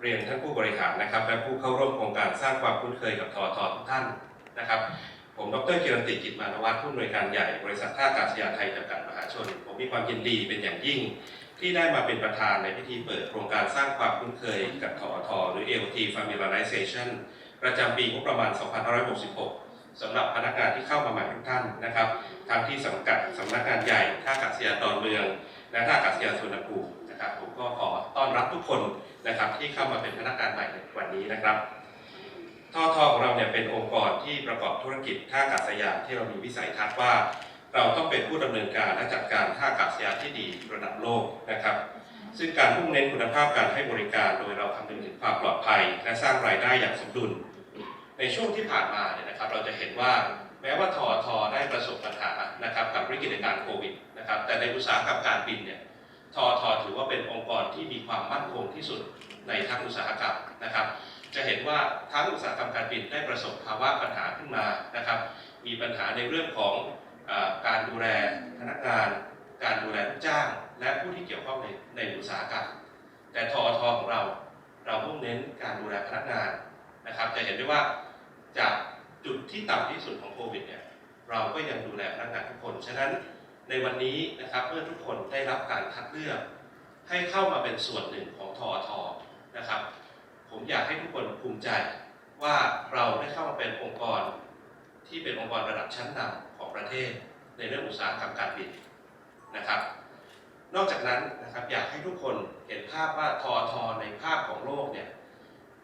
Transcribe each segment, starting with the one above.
เรียนะครับ และผู้เข้าร่วมโครงการสร้างความคุ้นเคยกับทอทอทุกท่านนะครับผมดรกิรติกิจมานวัฒน์ผู้อำนวยการใหญ่บริษัทท่าอากาศยานไทยจำกัดมหาชน ผมมีความยินดีเป็นอย่างยิ่ง ที่ได้มาเป็นประธานในพิธีเปิดโครงการสร้างความคุ้นเคยกับทอทหรือ AOT Familiarization ประจำปีงบประมาณ 2566 สำหรับพนักงานที่เข้ามาใหม่ทุกท่านนะครับทั้งที่สังกัดสำนักงานใหญ่ท่าอากาศยานดอนเมือง และท่าอากาศยานสุวรรณภูมินะครับผมก็ขอต้อนรับทุกคน นะครับที่เข้ามาเป็นพนักงานใหม่ในวันนี้นะครับท่อทอของเราเนี่ยเป็นองค์กรที่ประกอบธุรกิจท่าอากาศยานที่เรามีวิสัยทัศน์ว่า เราต้องเป็นผู้ดำเนินการและจัดการท่าอากาศยานที่ดีระดับโลกนะครับ ซึ่งการมุ่งเน้นคุณภาพการให้บริการโดยเราคำนึงถึงความปลอดภัย และสร้างรายได้อย่างสมดุล ในช่วงที่ผ่านมาเนี่ยนะครับ เราจะเห็นว่าแม้ว่าทอทอได้ประสบปัญหานะครับกับวิกฤตการโควิดนะครับแต่ในอุตสาหกรรมการบินเนี่ย ทอทอถือว่าเป็นองค์กรที่มีความมั่นคงที่สุดในทั้งอุตสาหกรรมนะครับ จะเห็นว่าทั้งอุตสาหกรรมการบินได้ประสบภาวะปัญหาขึ้นมานะครับ มีปัญหาในเรื่องของอการดูแลพนักงาน การดูแลลูกจ้าง และผู้ที่เกี่ยวข้องในในอุตสาหกรรม แต่ทอทอของเราเรามุ่งเน้นการดูแลพนักงานนะครับ จะเห็นได้ว่าจากจุดที่ต่ำที่สุดของโควิดเนี่ยเราก็ยังดูแลพนักงานทุกคน ฉะนั้น ในวันนี้นะครับเมื่อทุกคนได้รับการคัดเลือก ให้เข้ามาเป็นส่วนหนึ่งของทอทอนะครับ ผมอยากให้ทุกคนภูมิใจว่าเราได้เข้ามาเป็นองค์กร ที่เป็นองค์กรระดับชั้นนำของประเทศ ในเรื่องอุตสาหกรรมการบินนะครับ นอกจากนั้นนะครับอยากให้ทุกคนเห็นภาพว่าทอทอในภาพของโลกเนี่ย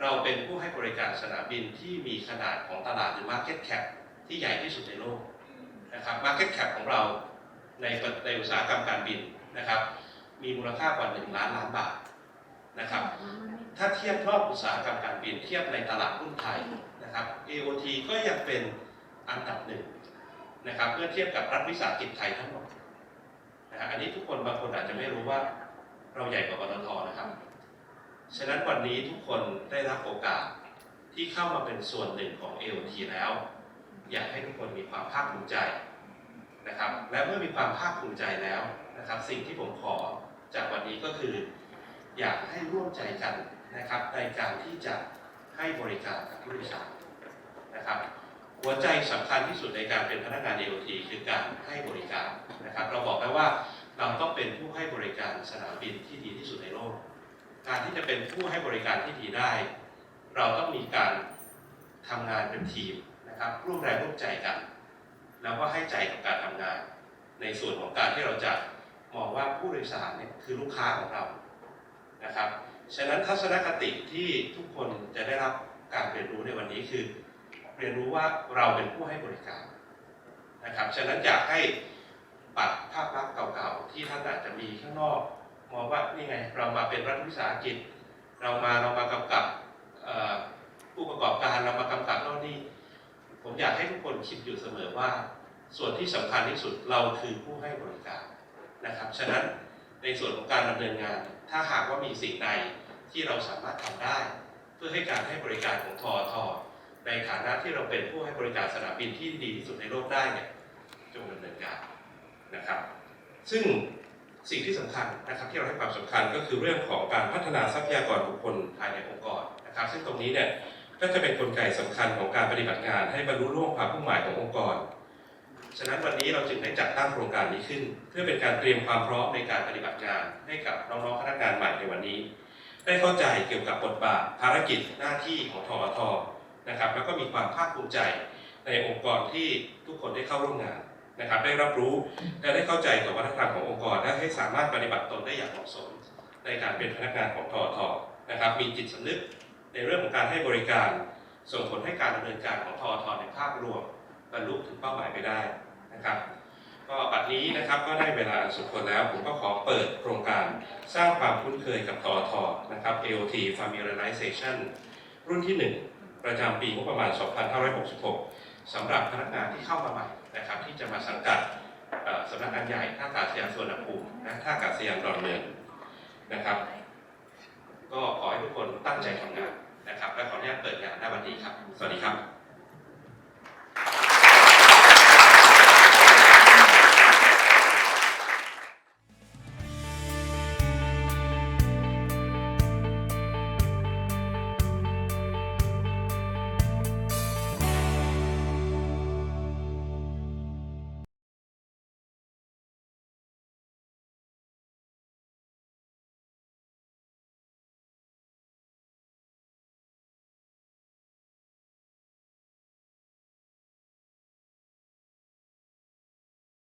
เราเป็นผู้ให้บริการสนามบินที่มีขนาดของตลาดหรือ Market Cap ที่ใหญ่ที่สุดในโลกนะครับ Market Cap ของเรา ในในอุตสาหกรรมการบินนะครับ มีมูลค่ากว่า 1 ล้านล้านบาทนะครับ ถ้าเทียบรอบอุตสาหกรรมการบินเทียบในตลาดหุ้นไทยนะครับ AOT ก็ยังเป็นอันดับหนึ่งนะครับเมื่อเทียบกับรัฐวิสาหกิจไทยทั้งหมดนะฮะอันนี้ทุกคนบางคนอาจจะไม่รู้ว่าเราใหญ่กว่าปตทนะครับ ฉะนั้นวันนี้ทุกคนได้รับโอกาสที่เข้ามาเป็นส่วนหนึ่งของ AOT แล้ว อยากให้ทุกคนมีความภาคภูมิใจ นะครับ และเมื่อมีความภาคภูมิใจแล้วนะครับ สิ่งที่ผมขอจากวันนี้ก็คือ อยากให้ร่วมใจกันนะครับ ในการที่จะให้บริการกับผู้โดยสารนะครับ หัวใจสำคัญที่สุดในการเป็นพนักงาน AOT คือการให้บริการนะครับ เราบอกไปว่าเราต้องเป็นผู้ให้บริการสนามบินที่ดีที่สุดในโลก การที่จะเป็นผู้ให้บริการที่ดีได้ เราต้องมีการทำงานเป็นทีมนะครับร่วมแรงร่วมใจกัน แล้วก็ให้ใจกับการทำงาน ในส่วนของการที่เราจะมองว่าผู้โดยสารเนี่ยคือลูกค้าของเรานะครับฉะนั้นทัศนคติที่ทุกคนจะได้รับการเรียนรู้ในวันนี้คือ เรียนรู้ว่าเราเป็นผู้ให้บริการนะครับฉะนั้นอยากให้ปัดภาพลักษณ์เก่าๆที่ท่านอาจจะมีข้างนอก มองว่านี่ไงเรามาเป็นรัฐวิสาหกิจ เรามาเรามากำกับผู้ประกอบการเรามากำกับ ผมอยากให้ทุกคนคิดอยู่เสมอว่า ส่วนที่สำคัญที่สุดเราคือผู้ให้บริการนะครับ ฉะนั้นในส่วนของการดำเนินงาน ถ้าหากว่ามีสิ่งใดที่เราสามารถทำได้ เพื่อให้การให้บริการของทอทอในฐานะที่เราเป็นผู้ให้บริการสนามบินที่ดีที่สุดในโลกได้เนี่ยจงดำเนินการนะครับ ซึ่งสิ่งที่สำคัญนะครับที่เราให้ความสำคัญก็คือเรื่องของการพัฒนาทรัพยากรบุคคลภายในองค์กรนะครับ ซึ่งตรงนี้เนี่ย ก็จะเป็นกลไกสำคัญของการปฏิบัติงาน ให้บรรลุล่วงความมุ่งหมายขององค์กร ฉะนั้นวันนี้เราจึงได้จัดตั้งโครงการนี้ขึ้น เพื่อเป็นการเตรียมความพร้อมในการปฏิบัติงาน ให้กับน้องๆพนักงานใหม่ในวันนี้ ได้เข้าใจเกี่ยวกับบทบาทภารกิจหน้าที่ของทอทนะครับ แล้วก็มีความภาคภูมิใจในองค์กรที่ทุกคนได้เข้าร่วมงานนะครับ ได้รับรู้และได้เข้าใจกับวัฒนธรรมขององค์กรและให้สามารถปฏิบัติตนได้อย่างเหมาะสม ในการเป็นพนักงานของทอทนะครับ มีจิตสำนึก ในเรื่องของการให้บริการ ส่งผลให้การดำเนินการของทอทในภาพรวมบรรลุถึงเป้าหมายไปได้นะครับ ก็บัดนี้นะครับก็ได้เวลาอันสมควรแล้ว ผมก็ขอเปิดโครงการสร้างความคุ้นเคยกับทอทนะครับ AOT Familiarization รุ่นที่ 1 ประจำปีงบประมาณ 2566สำหรับพนักงานที่เข้ามาใหม่นะครับ ที่จะมาสังกัดสำนักงานใหญ่ท่าอากาศยานสุวรรณภูมิและท่าอากาศยานดอนเมืองนะครับ ก็ขอให้ทุกคนตั้งใจทำงาน นะครับและขออนุญาตเปิดงานในวันนี้ครับ สวัสดีครับ